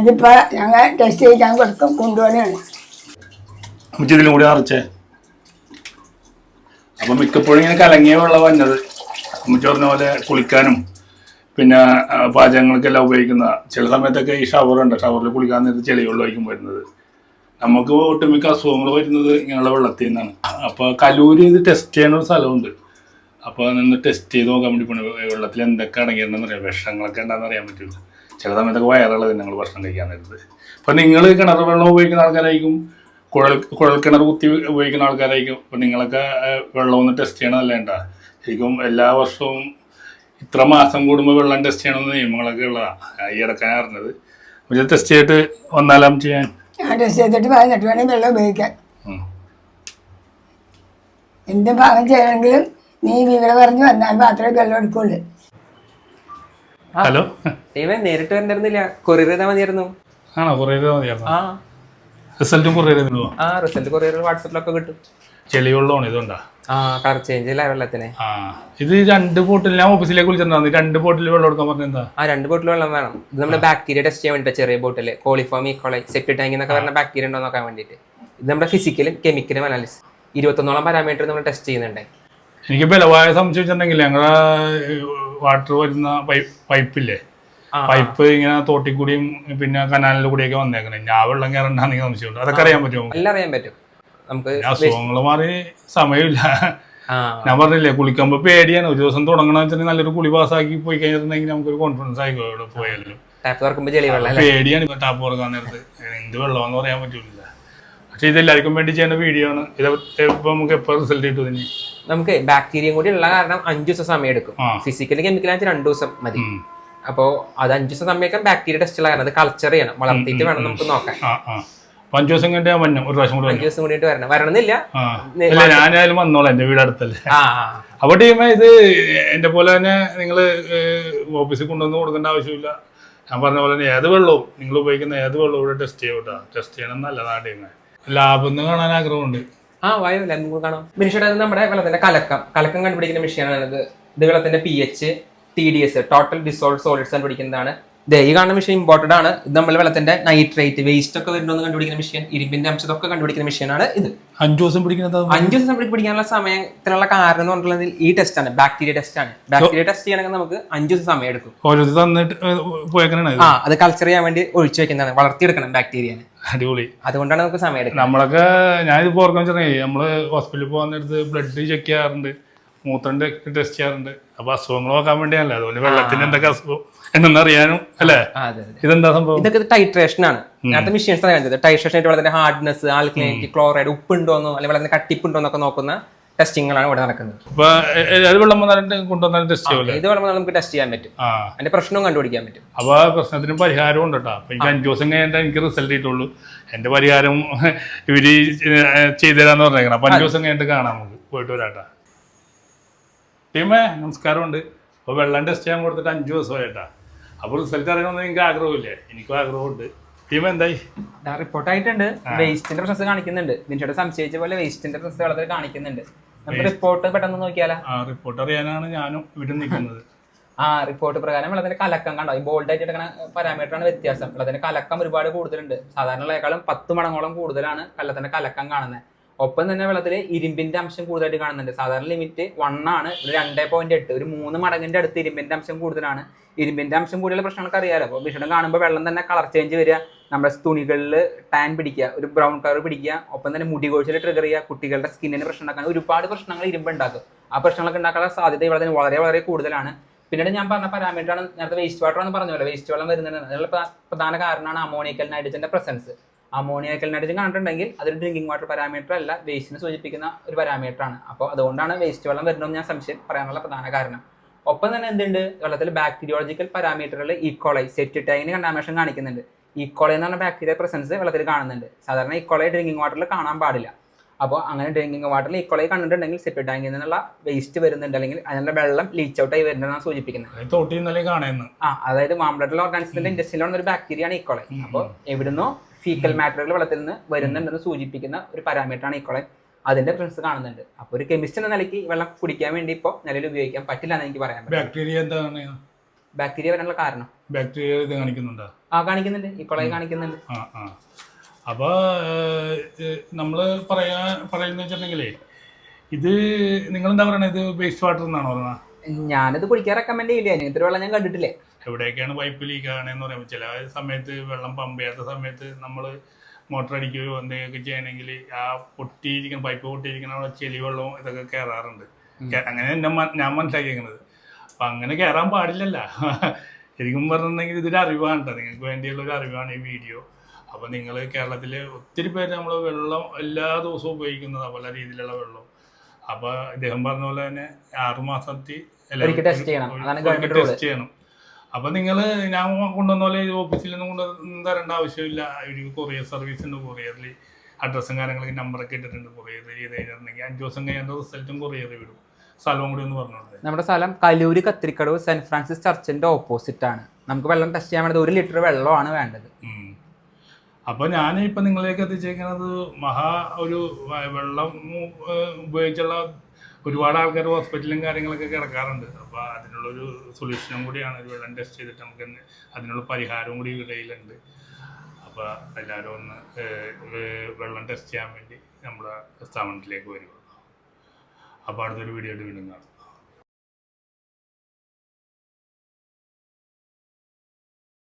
ഇതിപ്പോ ഞങ്ങൾ ടെസ്റ്റ് ചെയ്യാൻ കൊടുക്കും കൊണ്ടുപോകണാണ് അമ്മച്ചി ഇതിലും കൂടി നിറച്ചേ അപ്പൊ മിക്കപ്പോഴും ഇങ്ങനെ കലങ്ങിയ വെള്ളം വന്നത്. അമ്മച്ചി പറഞ്ഞ പോലെ കുളിക്കാനും പിന്നെ പാചകങ്ങൾക്കെല്ലാം ഉപയോഗിക്കുന്ന ചില സമയത്തൊക്കെ ഈ ഷവർ ഉണ്ട്. ഷവറിൽ കുളിക്കാൻ നേരത്ത് ചെളി വെള്ളമായിരിക്കും വരുന്നത്. നമുക്ക് ഒട്ടുമിക്ക അസുഖങ്ങൾ വരുന്നത് ഇങ്ങനെയുള്ള വെള്ളത്തിൽ നിന്നാണ്. അപ്പോൾ കലൂരി ഇത് ടെസ്റ്റ് ചെയ്യുന്ന ഒരു സ്ഥലമുണ്ട്. അപ്പോൾ നിന്ന് ടെസ്റ്റ് ചെയ്ത് നോക്കാൻ വേണ്ടി വെള്ളത്തിൽ എന്തൊക്കെ അടങ്ങിയിട്ടുണ്ടെന്ന് വിഷങ്ങളൊക്കെ ഉണ്ടാകുന്ന അറിയാൻ പറ്റില്ല ചില സമയത്തൊക്കെ വയറുള്ളത് നിങ്ങൾ ഭക്ഷണം കഴിക്കാൻ നേരത്ത് അപ്പോൾ നിങ്ങൾ കിണർ വെള്ളം ഉപയോഗിക്കുന്ന ആൾക്കാരായിരിക്കും കുഴൽ കുഴൽ കിണർ കുത്തി ഉപയോഗിക്കുന്ന ആൾക്കാരായിരിക്കും. അപ്പൊ നിങ്ങളൊക്കെ വെള്ളം ഒന്ന് ടെസ്റ്റ് ചെയ്യണമല്ല ഉണ്ടാ ശരിക്കും എല്ലാ വർഷവും ഇത്ര മാസം കൂടുമ്പോൾ വെള്ളം ടെസ്റ്റ് ചെയ്യണമെന്ന് നിയമങ്ങളൊക്കെ ഉള്ളതാണ് ഈ ഇടക്കാൻ അറിഞ്ഞത്. ടെസ്റ്റ് ചെയ്തിട്ട് ഒന്നാലാം ചെയ്യാൻ? ടെസ്റ്റ് ചെയ്തിട്ട് പതിനെട്ട് വേണമെങ്കിൽ വെള്ളം ഉപയോഗിക്കാൻ. എന്ത് ഭാഗം ചെയ്യണമെങ്കിലും നീ വിവരം പറഞ്ഞു വന്നാൽ മാത്രമേ വെള്ളം എടുക്കുള്ളൂ. ഹലോ? ദൈവം നേരിട്ട് വരണ്ടായിരുന്നില്ല. കൊറിയർ ചെയ്താൽ മതിയായിരുന്നു. ആണോ? കൊറിയർ ചെയ്താൽ മതിയായിരുന്നു. ആ. റിസൾട്ടും കൊറിയർ ചെയ്തു ആ റിസൾട്ട് കൊറിയർ വാട്സപ്പിലൊക്കെ കിട്ടും. ചെളിയുള്ളതാണ് ഇതുണ്ടാ? ആ കളർ ചേഞ്ച് ഇല്ല വെള്ളത്തിന്. ആ. ഇത് രണ്ട് ബോട്ടിൽ ഞാൻ ഓഫീസിലേക്ക് വിളിച്ചിട്ടുണ്ടായിരുന്നു. രണ്ട് ബോട്ടിൽ വെള്ളം എടുക്കാൻ പറഞ്ഞ എന്താ? ആ രണ്ട് ബോട്ടിൽ വെള്ളം വേണം. ഇത് നമ്മുടെ ബാക്ടീരിയ ടെസ്റ്റ് ചെയ്യാൻ വേണ്ടിയിട്ട് ചെറിയ bottle coliform E coli septic tank എന്നൊക്കെ പറഞ്ഞ ബാക്ടീരിയ ഉണ്ടോ നോക്കാൻ വേണ്ടിയിട്ട്. ഇത് നമ്മുടെ ഫിസിക്കലും കെമിക്കലും അനാലിസിസ് ഇരുപത്തൊന്നോളം പാരാമീറ്റർ നമ്മൾ ടെസ്റ്റ് ചെയ്യുന്നുണ്ട്. എനിക്ക് ബലവായ സംശയിച്ചിട്ടുണ്ടെങ്കിൽ ഞങ്ങളെ വാട്ടർ വരുന്ന പൈപ്പ് പൈപ്പില്ലേ? പൈപ്പ് ഇങ്ങനെ തോട്ടിൽ കൂടിയും പിന്നെ കനാലിൽ കൂടിയൊക്കെ വന്നേക്കണേ. ഞാൻ വെള്ളം കയറണ്ടെന്ന് സംശയമുണ്ട്. അതൊക്കെ അറിയാൻ പറ്റുമോ എല്ലാം അറിയാൻ പറ്റും. നമുക്ക് അസുഖങ്ങൾ മാറി സമയമില്ല. ഞാൻ പറഞ്ഞില്ലേ കുളിക്കുമ്പോൾ പേടിയാണ്. ഒരു ദിവസം തുടങ്ങണ വെച്ചാൽ നല്ലൊരു കുളി പാസ്സാക്കി പോയി കഴിഞ്ഞിട്ടുണ്ടെങ്കിൽ നമുക്കൊരു കോൺഫിഡൻസ് ആയിക്കോ ഇവിടെ പോയാലും. പേടിയാണ് ഇപ്പൊ ടാപ്പ് തുറക്കാൻ നേരത്ത്. എന്ത് വെള്ളമാണെന്ന് പറയാൻ പറ്റൂല. പക്ഷെ ഇത് എല്ലാവർക്കും വേണ്ടി ചെയ്യുന്ന വീഡിയോ ആണ്. ഇത് ഇപ്പൊ നമുക്ക് എപ്പോ റിസൾട്ട് കിട്ടും ഇതിന്? നമുക്ക് ബാക്ടീരിയയും കൂടി ഉള്ള കാരണം അഞ്ചു ദിവസം സമയം എടുക്കും ഫിസിക്കൽ ഫിസിക്കലി കെമിക്കലായിട്ട് രണ്ടു ദിവസം മതി. അപ്പോ അപ്പോൾ അത് അഞ്ചു ദിവസം സമയമൊക്കെ ബാക്ടീരിയ ടെസ്റ്റ് ഉള്ള കാരണം അത് കൾച്ചർ ചെയ്യണം. വളർത്തിയിട്ട് വേണം നമുക്ക് നോക്കാൻ. അഞ്ചു ദിവസം കഴിഞ്ഞാൽ വരണം ഒരു പ്രാവശ്യം കൂടി അഞ്ചു ദിവസം കൂടിയിട്ട് വരണം. വരണമെന്നില്ല. ഞാനായാലും വന്നോളാം. എന്റെ വീട് അടുത്തല്ലേ. അപ്പൊ ടീമേ ഇത് എന്റെ പോലെ തന്നെ നിങ്ങൾ ഓഫീസിൽ കൊണ്ടുവന്ന് കൊടുക്കേണ്ട ആവശ്യമില്ല. ഞാൻ പറഞ്ഞ പോലെ തന്നെ ഏത് വെള്ളവും നിങ്ങൾ ഉപയോഗിക്കുന്ന ഏത് വെള്ളവും ഇവിടെ ടെസ്റ്റ് ചെയ്യൂട്ടോ ടെസ്റ്റ് ചെയ്യണം നല്ലതാണ് ടീമേ ലാഭം ഒന്ന് കാണാൻ ആഗ്രഹമുണ്ട്. ആ വായു നമുക്ക് കാണാം. ബിനിഷയുടെ നമ്മുടെ വെള്ളത്തിന്റെ കലക്കം. കലക്കം കണ്ടുപിടിക്കുന്ന മെഷീനാണ് ഇത് വെള്ളത്തിന്റെ P H T D S total dissolved solids കണ്ടുപിടിക്കുന്നതാണ്. ദേ ഈ കാണുന്ന മെഷീൻ ഇമ്പോർട്ടഡ് ആണ്. ഇത് നമ്മൾ വെള്ളത്തിന്റെ നൈട്രേറ്റ് വേസ്റ്റ് ഒക്കെ വരുന്നതെന്ന് കണ്ടുപിടിക്കുന്ന മെഷീൻ ഇരുമ്പിന്റെ അംശത്തൊക്കെ കണ്ടുപിടിക്കുന്ന മെഷീനാണ് ഇത്. അഞ്ചു ദിവസം പിടിക്കുന്നത് അഞ്ചു ദിവസം പിടിക്കാനുള്ള സമയത്തിനുള്ള കാരണം എന്ന് പറഞ്ഞിട്ടുള്ളത് ഈ ടെസ്റ്റ് ആണ്. ബാക്ടീരിയ ടെസ്റ്റ് ആണ്. ബാക്ടീരിയ ടെസ്റ്റ് ചെയ്യണമെങ്കിൽ നമുക്ക് അഞ്ചു ദിവസം സമയം എടുക്കും. ഓരോരുത്തർ തന്നിട്ട് ആ അത് കൾച്ചർ ചെയ്യാൻ വേണ്ടി ഒഴിച്ചു വെക്കുന്നതാണ്. വളർത്തിയെടുക്കണം ബാക്ടീരിയനെ അടിപൊളി. അതുകൊണ്ടാണ് നമുക്ക് സമയം എടുക്കുന്നത്. നമ്മളൊക്കെ ഞാനിത് ഓർക്കാൻ വെച്ചാൽ നമ്മൾ ഹോസ്പിറ്റലിൽ പോകാൻ നേരത്ത് ബ്ലഡ് ചെക്ക് ചെയ്യാറുണ്ട്. മൂത്രന്റെ ടെസ്റ്റ് ചെയ്യാറുണ്ട്. അപ്പൊ അസുഖങ്ങൾ നോക്കാൻ വേണ്ടിയല്ലേ അതുപോലെ വെള്ളത്തിന് എന്തൊക്കെ അസുഖം എന്നറിയാനും അല്ലേ? ഇതെന്താ സംഭവം? ഇതൊക്കെ ടൈട്രേഷൻ ആണ്. നേരത്തെ മെഷീൻസ് കാണിച്ചത് ടൈട്രേഷൻ ആയിട്ട് വളരെ ഹാർഡ്നെസ് ആൽക്കലൈനിറ്റി ക്ലോറൈഡ് ഉപ്പുണ്ടോന്നോ അല്ലെങ്കിൽ വളരെ കട്ടിപ്പുണ്ടോ എന്നൊക്കെ നോക്കുന്ന ടെസ്റ്റിങ്ങുകളാണ് ഇവിടെ നടക്കുന്നത്. ഏത് വെള്ളം വന്നാലും കൊണ്ടുവന്നാലും ടെസ്റ്റ് ചെയ്യുമല്ലേ ഇത് വെള്ളം നമുക്ക് ടെസ്റ്റ് ചെയ്യാൻ പറ്റും. അതിന്റെ പ്രശ്നവും കണ്ടുപിടിക്കാൻ പറ്റും. അപ്പൊ ആ പ്രശ്നത്തിന് പരിഹാരം ഉണ്ട് കേട്ടോ. എനിക്ക് അഞ്ചു ദിവസം കഴിഞ്ഞാൽ എനിക്ക് റിസൾട്ട് കിട്ടുള്ളൂ എന്റെ പരിഹാരം ഇവർ ചെയ്തു തരാന്ന് പറഞ്ഞേക്കണം. അപ്പൊ അഞ്ചു ദിവസം കഴിഞ്ഞിട്ട് കാണാം നമുക്ക്. പോയിട്ട് വരാട്ടാ ടീമേ നമസ്കാരമുണ്ട് അപ്പോൾ വെള്ളം ടെസ്റ്റ് ചെയ്യാൻ കൊടുത്തിട്ട് അഞ്ച് ദിവസമായിട്ടാ. അപ്പോൾ റിസൾട്ട് അറിയണമെന്ന് നിങ്ങൾക്ക് ആഗ്രഹമില്ലേ. എനിക്കും ആഗ്രഹമുണ്ട്. ടീം എന്തായി? റിപ്പോർട്ട് ആയിട്ടുണ്ട്. വേസ്റ്റിന്റെ പ്രശ്നം കാണിക്കുന്നുണ്ട്. നിന്റെ സംശയിച്ച പോലെ വേസ്റ്റിന്റെ പ്രശ്നം വളരെ കാണിക്കുന്നുണ്ട്. നമുക്ക് റിപ്പോർട്ട് പെട്ടെന്ന് നോക്കിയാലോ? ആ റിപ്പോർട്ട് അറിയാനാണ് ഞാനും ഇവിടെ നിൽക്കുന്നത്. ആ റിപ്പോർട്ട് പ്രകാരം വെള്ളത്തിന്റെ കലക്കം കണ്ടോ? ഈ ബോൾഡ് ആയിട്ട് എടുക്കുന്ന പാരാമീറ്റർ ആണ് വ്യത്യാസം. വെള്ളത്തിന്റെ കലക്കം ഒരുപാട് കൂടുതലുണ്ട്. സാധാരണകളെക്കാളും പത്ത് മടങ്ങോളം കൂടുതലാണ് വെള്ളത്തിന്റെ കലക്കം കാണുന്നത്. ഒപ്പം തന്നെ വെള്ളത്തിൽ ഇരുമ്പിന്റെ അംശം കൂടുതലായിട്ട് കാണുന്നുണ്ട്. സാധാരണ ലിമിറ്റ് വൺ ആണ് ഒരു രണ്ടേ പോയിന്റ് എട്ട് ഒരു മൂന്ന് മടങ്ങിന്റെ അടുത്ത് ഇരുമ്പിന്റെ അംശം കൂടുതലാണ്. ഇരുമ്പിന്റെ അംശം കൂടുതലുള്ള പ്രശ്നങ്ങൾക്ക് അറിയാലോ. അപ്പോൾ വിഷണം കാണുമ്പോൾ വെള്ളം തന്നെ കളർ ചേഞ്ച് വരിക നമ്മുടെ തുണികളിൽ ടാൻ പിടിക്കുക ഒരു ബ്രൗൺ കളർ പിടിക്കുക ഒപ്പം തന്നെ മുടി കോഴിച്ചിൽ ട്രിഗർ ചെയ്യുക കുട്ടികളുടെ സ്കിന്നിന് പ്രശ്നം ഉണ്ടാക്കാൻ ഒരുപാട് പ്രശ്നങ്ങൾ ഇരുമ്പ് ഉണ്ടാക്കും. ആ പ്രശ്നങ്ങളൊക്കെ ഉണ്ടാക്കാനുള്ള സാധ്യത വെള്ളത്തിന് വളരെ വളരെ കൂടുതലാണ്. പിന്നീട് ഞാൻ പറഞ്ഞ പാരാമീറ്റർ ആണ് നേരത്തെ വേസ്റ്റ് വാട്ടർ എന്ന് പറഞ്ഞല്ലോ വേസ്റ്റ് വെള്ളം വരുന്നത് അതിനുള്ള പ്രധാന കാരണമാണ് അമോണിക്കൽ നൈട്രജന്റെ പ്രസൻസ് അമോണിയക്കൽ നൈട്രജൻ കണ്ടിട്ടുണ്ടെങ്കിൽ അതൊരു ഡ്രിങ്കിങ് വാട്ടർ പാരാമീറ്റർ അല്ല വേസ്റ്റിനെ സൂചിപ്പിക്കുന്ന ഒരു പാരാമീറ്റർ ആണ്. അപ്പോൾ അതുകൊണ്ടാണ് വേസ്റ്റ് വെള്ളം വരുന്നതെന്ന് ഞാൻ സംശയം പറയാനുള്ള പ്രധാന കാരണം. ഒപ്പം തന്നെ എന്തുണ്ട്? വെള്ളത്തിൽ ബാക്ടീരിയോളജിക്കൽ പാരാമീറ്ററുകൾ ഈക്കോളൈ സെറ്റിറ്റൈന് കണ്ടാമേഷൻ കാണിക്കുന്നുണ്ട്. ഈക്കോളൈ എന്ന് പറഞ്ഞ ബാക്ടീരിയ പ്രസൻസ് വെള്ളത്തിൽ കാണുന്നുണ്ട്. സാധാരണ ഈക്കോളൈ ഡ്രിങ്കിങ് വാട്ടറിൽ കാണാൻ പാടില്ല. അപ്പോൾ അങ്ങനെ ഡ്രിങ്കിങ് വാട്ടറിൽ ഈക്കോളൈ കണ്ടിട്ടുണ്ടെങ്കിൽ സെപ്റ്റി ടാങ്കിൽ നിന്നുള്ള വേസ്റ്റ് വരുന്നുണ്ട് അല്ലെങ്കിൽ അതിനുള്ള വെള്ളം ലീച്ച് ഔട്ട് ആയി വരുന്നതാണ് സൂചിപ്പിക്കുന്നത്. ആ അതായത് മാംബ്ലഡിലെ ഓർഗാനിസത്തിന്റെ ഇൻഡസ്ട്രിയിലുള്ള ഒരു ബാക്ടീരിയ ആണ് ഈക്കോളൈ അപ്പോൾ എവിടുന്നോ ഫീക്കൽ മാറ്ററുകൾ വെള്ളത്തിൽ നിന്ന് വരുന്നുണ്ടെന്ന് സൂചിപ്പിക്കുന്ന ഒരു പാരാമീറ്റർ ആണ് ഈക്കോളൈ അതിന്റെ പ്രിൻസ് കാണുന്നുണ്ട്. അപ്പോൾ ഒരു കെമിസ്റ്റ് എന്ന നിലയ്ക്ക് വെള്ളം കുടിക്കാൻ വേണ്ടി ഇപ്പോൾ നിലയിൽ ഉപയോഗിക്കാൻ പറ്റില്ല എന്ന് എനിക്ക് പറയാൻ പറ്റും. ബാക്ടീരിയ എന്താണ്? ബാക്ടീരിയ വരാനുള്ള കാരണം. ബാക്ടീരിയ ഇത് കാണിക്കുന്നുണ്ടോ? ആ കാണിക്കുന്നുണ്ട്. ഈ കാണിക്കുന്നുണ്ട്. അപ്പോൾ നമ്മൾ പറയാ പറയുന്ന വെച്ചിട്ടുണ്ടെങ്കിലേ ഇത് നിങ്ങൾ എന്താ പറയണത് ഇത് വേസ്റ്റ് വാട്ടർ എന്നാണോ പറഞ്ഞത് ഞാനിത് കുടിക്കാൻ റെക്കമെൻഡ് ചെയ്യില്ല. ഇത്ര വെള്ളം ഞാൻ കണ്ടിട്ടില്ലേ? എവിടെയൊക്കെയാണ് പൈപ്പ് ലീക്ക് ആകണമെന്ന് പറയുമ്പോൾ ചില സമയത്ത് വെള്ളം പമ്പ് ചെയ്യാത്ത സമയത്ത് നമ്മൾ മോട്ടർ അടിക്കുകയോ എന്തെങ്കിലുമൊക്കെ ചെയ്യണമെങ്കിൽ ആ പൊട്ടിയിരിക്കുന്ന പൈപ്പ് പൊട്ടിയിരിക്കുന്ന അവിടെ ചെളി വെള്ളവും ഇതൊക്കെ കയറാറുണ്ട് അങ്ങനെ മ- ഞാൻ മനസ്സിലാക്കിയിരിക്കുന്നത് അപ്പം അങ്ങനെ കയറാൻ പാടില്ലല്ല. ശരിക്കും പറഞ്ഞിട്ടുണ്ടെങ്കിൽ ഇതൊരു അറിവാണ് കേട്ടോ. നിങ്ങൾക്ക് വേണ്ടിയുള്ള ഒരു അറിവാണ് ഈ വീഡിയോ അപ്പോൾ നിങ്ങൾ കേരളത്തിൽ ഒത്തിരി പേര് നമ്മൾ വെള്ളം എല്ലാ ദിവസവും ഉപയോഗിക്കുന്നത് പല രീതിയിലുള്ള വെള്ളം. അപ്പോൾ ഇദ്ദേഹം പറഞ്ഞ പോലെ തന്നെ ആറുമാസത്തിൽ ടെസ്റ്റ് ചെയ്യണം. അപ്പൊ നിങ്ങൾ ഞാൻ കൊണ്ടുവന്ന പോലെ ഓഫീസിൽ നിന്ന് കൊണ്ട് തരേണ്ട ആവശ്യമില്ല. ഒരു കൊറിയർ സർവീസ് ഉണ്ട് കൊറിയറിൽ അഡ്രസ്സും കാര്യങ്ങളൊക്കെ നമ്പറൊക്കെ ഇട്ടിട്ടുണ്ട് കൊറിയർ ചെയ്ത് കഴിഞ്ഞിട്ടുണ്ടെങ്കിൽ അഞ്ച് ദിവസം കഴിഞ്ഞാൽ റിസൾട്ടും കൊറിയർ വിടും. സ്ഥലവും കൂടി ഒന്ന് പറഞ്ഞോളൂ നമ്മുടെ സ്ഥലം കലൂര് കത്തിരിക്കടവ് സെന്റ് ഫ്രാൻസിസ് ചർച്ചിന്റെ ഓപ്പോസിറ്റ് ആണ്. നമുക്ക് വെള്ളം ടെസ്റ്റ് ചെയ്യാൻ വേണ്ടത് ഒരു ലിറ്റർ വെള്ളമാണ് വേണ്ടത്. അപ്പോൾ അപ്പൊ ഞാൻ ഇപ്പൊ നിങ്ങളിലേക്ക് എത്തിച്ചേക്കുന്നത് മഹാ ഒരു വെള്ളം ഉപയോഗിച്ചുള്ള ഒരുപാട് ആൾക്കാർ ഹോസ്പിറ്റലും കാര്യങ്ങളൊക്കെ കിടക്കാറുണ്ട്. അപ്പൊ അതിനുള്ളൊരു സൊല്യൂഷനും കൂടിയാണ് ഒരു വെള്ളം ടെസ്റ്റ് ചെയ്തിട്ട് നമുക്ക് അതിനുള്ള പരിഹാരവും കൂടി ഇടയിലുണ്ട് അപ്പൊ എല്ലാവരും ഒന്ന് വെള്ളം ടെസ്റ്റ് ചെയ്യാൻ വേണ്ടി നമ്മുടെ സ്ഥാപനത്തിലേക്ക് വരിക. അപ്പോൾ അടുത്തൊരു വീഡിയോ ആയിട്ട് വീണ്ടും കാണാം.